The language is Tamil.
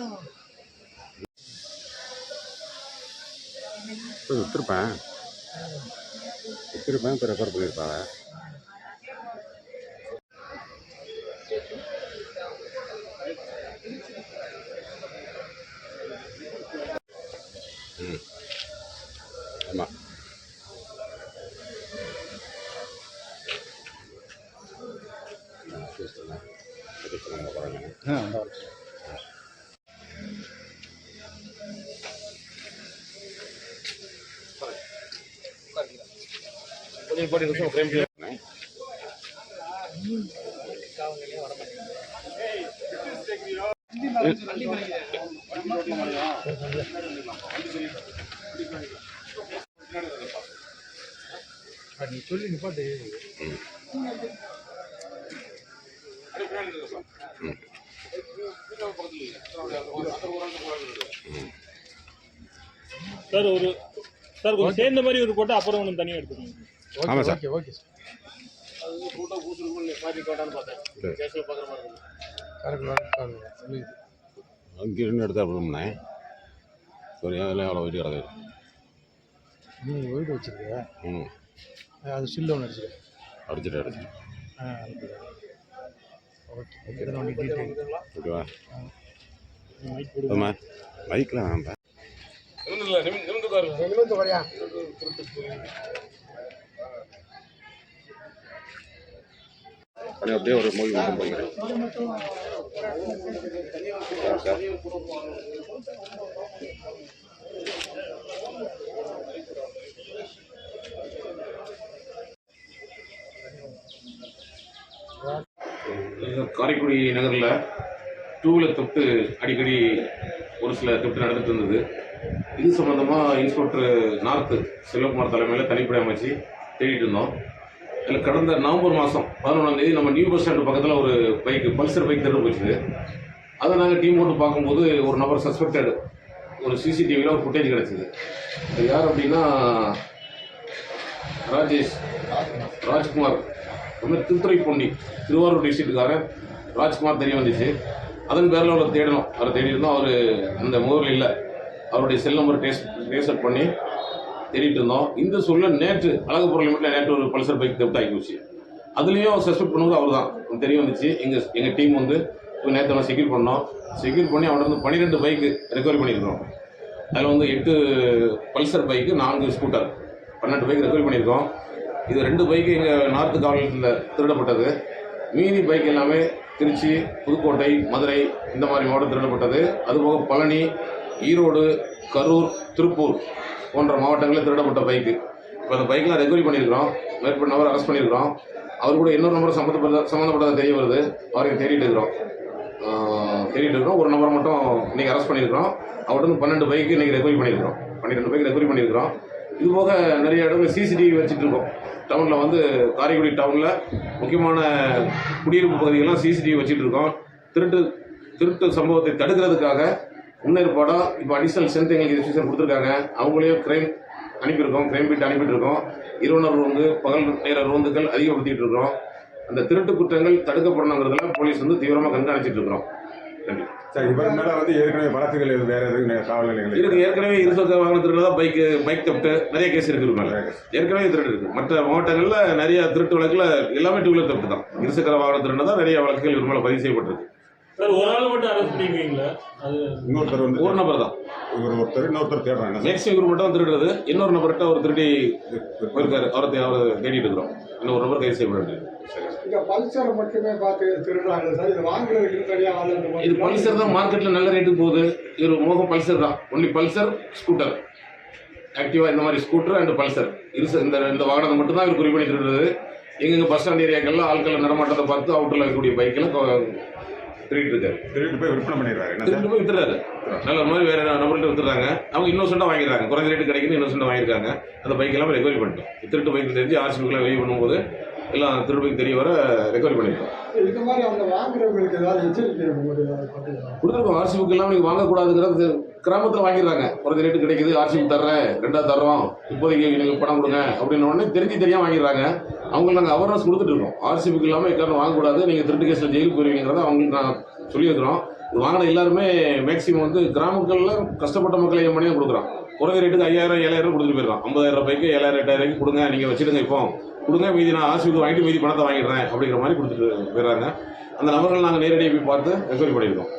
Tuh, terbang. Terbang terbang belir pala. Hmm. Enak. Nah, itu setengah. Itu. Hmm. ம் ஆமாம் போகிறாங்க நீ சொல்லி நிப்பாட்டு சார் ஒரு சார் கொஞ்சம் சேர்ந்த மாதிரி ஒரு போட்டு அப்புறம் ஒன்று தனியாக எடுத்துக்கோங்க. ஆமாம் சார். ஓகே ஓகே சரி. சொல்லி அங்கே இருந்து எடுத்தா அப்படின்னே சரி அதெல்லாம் எவ்வளோ வீட்டு கிடக்கு நீ வீடு வச்சிருக்க ம். அது ஸ்டில் ஒன்று அடிச்சிருக்க அடிச்சுட்டு அடிச்சு ஆ ஓகே. ஓகேவா? ஆமாம் பைக்கில் வேண்டாம் நிமிந்து வரையா அது அப்படியே ஒரு மூவி மட்டும் போய்க்கிறேன் சார் காரைக்குடி நகரில் டூ வீலர் தொட்டு அடிக்கடி ஒரு சில தொட்டு நடந்துட்டு இருந்தது. இது சம்மந்தமாக இன்ஸ்பெக்டர் நார்த்து செல்வகுமார் தலைமையில் தனிப்படை அமைச்சு தேடிட்டு இருந்தோம். இதில் கடந்த நவம்பர் மாதம் பதினொன்றாம் தேதி நம்ம நியூ பஸ் ஸ்டாண்டு பக்கத்தில் ஒரு பைக் பல்சர் பைக் திருட்டு போச்சுது அதை நாங்கள் டீம் போட்டு பார்க்கும்போது ஒரு நபர் சஸ்பெக்டட் ஒரு சிசிடிவியில் ஒரு ஃபுட்டேஜ் கிடச்சிது. அது யார் அப்படின்னா ராஜேஷ் ராஜ்குமார். வந்து திருத்துறைப்பூண்டி திருவாரூர் டிஸ்ட்ரிக்ட்டுக்காரர் ராஜ்குமார் தெரிய வந்துச்சு. அதன் பேரில் அவரை தேடணும். அவரை தேடி இருந்தால் அவர் அந்த முகவரில் இல்லை. அவருடைய செல் நம்பர் டேஸ்ட் டேஸ்ட் பண்ணி தேடிட்டு இருந்தோம். இந்த சொல்ல நேற்று அழகுபுரம் லிமிட்டில் நேற்று ஒரு பல்சர் பைக் தெப்ட் ஆகி போச்சு அதுலேயும் சஸ்பெக்ட் பண்ணுவது அவர் தான் தெரிய வந்துச்சு. எங்கள் எங்கள் டீம் வந்து இப்போ நேற்று நம்ம செக்யூர் பண்ணோம். செக்யூர் பண்ணி அவன்கிட்ட வந்து பன்னிரெண்டு பைக்கு ரெக்கவரி பண்ணியிருக்கிறோம் அதில் வந்து எட்டு பல்சர் பைக்கு நான்கு ஸ்கூட்டர் பன்னெண்டு பைக் ரெக்கவரி பண்ணியிருக்கோம். இது ரெண்டு பைக்கு எங்கள் நார்த்து காவலத்தில் திருடப்பட்டது. மீதி பைக் எல்லாமே திருச்சி புதுக்கோட்டை மதுரை இந்த மாதிரி மாவட்டம் திருடப்பட்டது. அதுபோக பழனி ஈரோடு கரூர் திருப்பூர். போன்ற மாவட்டங்களில் திருடப்பட்ட பைக்கு இப்போ அந்த பைக்கெலாம் ரெக்கவரி பண்ணியிருக்கிறோம். மேற்பட்ட நபர் அரெஸ்ட் பண்ணியிருக்கிறோம். அவர் கூட இன்னொரு நம்பர் சம்மந்தப்பட்ட சம்மந்தப்பட்டதாக தெரிய வருது. அவரையும் தேடிட்டு இருக்கிறோம். தேடிட்டு இருக்கிறோம். ஒரு நபரை மட்டும் இன்றைக்கி அரெஸ்ட் பண்ணியிருக்கிறோம். அவர்கிட்ட பன்னெண்டு பைக்கு இன்றைக்கி ரெக்கவரி பண்ணியிருக்கிறோம். பன்னிரெண்டு பைக் ரெக்கவரி பண்ணியிருக்கிறோம். இது போக நிறைய இடங்கள் சிசிடிவி வச்சுட்டு இருக்கோம். டவுனில் வந்து காரைக்குடி டவுனில் முக்கியமான குடியிருப்பு பகுதிகள்லாம் சிசிடிவி வச்சுட்டு இருக்கோம். திருட்டு திருட்டு சம்பவத்தை தடுக்கிறதுக்காக முன்னேற்பாடாக இப்போ அடிஷனல் ஸ்ட்ரென்த் எங்களுக்கு இன்ஸ்டியூஷன் கொடுத்துருக்காங்க. அவங்களையும் கிரைம் அனுப்பியிருக்கோம் கிரைம் பீட் அனுப்பிட்டு இருக்கோம் இரவுனர் ரோந்து பகல் நேர ரோந்துகள் அதிகப்படுத்திட்டு இருக்கிறோம் அந்த திருட்டு குற்றங்கள் தடுக்கப்படணுங்கிறதுல போலீஸ் வந்து தீவிரமாக கண்காணிச்சிட்டு இருக்கிறோம். நன்றி. சார் இவர் மேலே வந்து ஏற்கனவே வழக்குகள் வேறு எதுவும் காவல் நிலையங்கள் இருக்கு ஏற்கனவே இருசக்கர வாகன திருட்டு தான் பைக்கு பைக் தப்ட்டு நிறைய கேஸ் இருக்கு மேலே. ஏற்கனவே திருட்டு இருக்கு. மற்ற மாவட்டங்களில் நிறைய திருட்டு வழக்குல எல்லாமே டூ வீலர் தப்பு தான். இருசக்கர வாகன திருட்டு தான் நிறைய வழக்குகள் இவர் மேலே பதிவு செய்யப்பட்டிருக்கு. சார் ஒரு ஆள் மட்டும் அரெஸ்ட் அது இன்னொருத்தர் வந்து ஒரு நபர் தான். இவர் ஒருத்தர் இன்னொருத்தர் தேடுறாங்க மேக்ஸிமம் இவர் மட்டும் தான் திருடுறது இன்னொரு நபர்கிட்ட ஒரு திருடி போயிருக்காரு. அவரை அவரை தேடிட்டு இருக்கிறோம். இன்னும் ஒரு நபர் கைது பல்சர் மட்டுமே பார்த்து திருடுறாங்க சார். இது வாங்குறதுக்கு ஆள் இது பல்சர் தான். மார்க்கெட்டில் நல்ல ரேட்டுக்கு போகுது. இவர் மோகம் பல்சர் தான். ஒன்லி பல்சர் ஸ்கூட்டர் ஆக்டிவா இந்த மாதிரி ஸ்கூட்டர் அண்ட் பல்சர். இருச இந்த இந்த வாகனத்தை மட்டும் தான் இவர் குறி பண்ணி திருடுறது. எங்கெங்க பஸ் ஸ்டாண்ட் ஏரியாக்கள்ல ஆட்கள் நடமாட்டத்தை பார்த்து அவுட்டரில் இருக்கக்கூடிய பைக்கெல்லாம் திருடிட்டு இருக்காரு. திருட்டு போய் விற்பனை பண்ணிடுறாரு. திருட்டு போய் வித்துறாரு. நல்ல மாதிரி வேற நபர்கிட்ட வித்துறாங்க. அவங்க இன்னொசெண்டாக வாங்கிடுறாங்க. குறைஞ்ச ரேட்டு கிடைக்குன்னு இன்னொசெண்டாக வாங்கியிருக்காங்க. அந்த பைக் எல்லாம் ரெக்கவரி பண்ணிட்டோம். திருட்டு பைக் தெரிஞ்சு ஆர்சி புக்கில் வெளியே பண்ணும்போது எல்லாம் திருட்டு பைக் தெரிய வர ரெக்கவரி பண்ணிட்டோம். இது மாதிரி அந்த வாங்குறவங்களுக்கு ஏதாவது எச்சரிக்கை கொடுத்துருக்கோம். ஆர்சி புக் எல்லாம் நீங்கள் வாங்கக்கூடாதுங்கிறது கிராமத்தில் வாங்கிடுறாங்க. குறைஞ்ச ரேட்டு கிடைக்குது. ஆர்சிபி தர்றேன். ரெண்டா தர்றோம். இப்போதைக்கு நீங்கள் பணம் கொடுங்க அப்படின்ன உடனே தெரிஞ்சு தெரியாமல் வாங்கிடுறாங்க. அவங்களுக்கு நாங்கள் அவேர்னஸ் கொடுத்துட்டு இருக்கோம். ஆர்சிபிக்கு இல்லாமல் எக்காரணம் வாங்கக்கூடாது. நீங்கள் திருட்டு கேஸில் ஜெயிலுக்கு போயிருவீங்கிறத அவங்களுக்கு நான் சொல்லியிருக்கிறோம். இது வாங்கின எல்லாருமே மேக்ஸிமம் வந்து கிராமங்களில் கஷ்டப்பட்ட மக்களை ஏன் பண்ணி கொடுக்குறான்? குறைஞ்ச ரேட்டுக்கு ஐயாயிரம் ஏழாயிரம் கொடுத்துட்டு போயிடறோம் ஐம்பதாயிரம் ரூபாய்க்கு ஏழாயிரம் எட்டாயிரம் ரூபாய்க்கு கொடுங்க. நீங்கள் வச்சுடுங்க இப்போ. கொடுங்க. மீதி நான் ஆசிரியர் வாங்கிட்டு மீதி பணத்தை வாங்கிடுறேன் அப்படிங்கிற மாதிரி கொடுத்துட்டு போயிடுறாங்க. அந்த நபர்கள் நாங்கள் நேரடியாக போய் பார்த்து ரெக்கவரி பண்ணியிருக்கோம்.